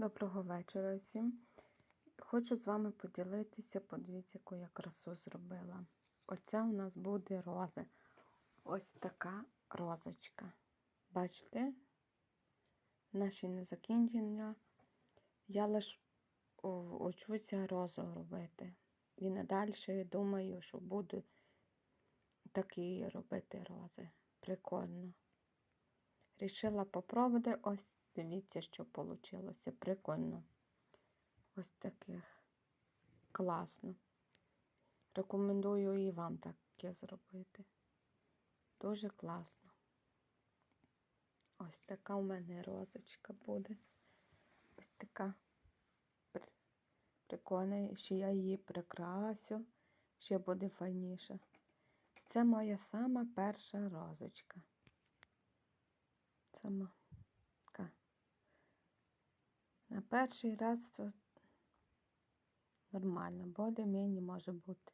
Доброго вечора всім. Хочу з вами поділитися, подивіться, яку я красу зробила. Оця у нас буде роза. Ось така розочка. Бачите? Наші не закінчення. Я лише учуся розу робити. І надалі думаю, що буду такі робити рози. Прикольно. Рішила попробувати. Ось дивіться, що вийшло. Прикольно. Ось таких. Класно. Рекомендую і вам таке зробити. Дуже класно. Ось така у мене розочка буде. Ось така прикольна. Ще я її прикрасю, ще буде файніше. Це моя сама перша розочка. Сама. На перший раз це нормально, более мені може бути.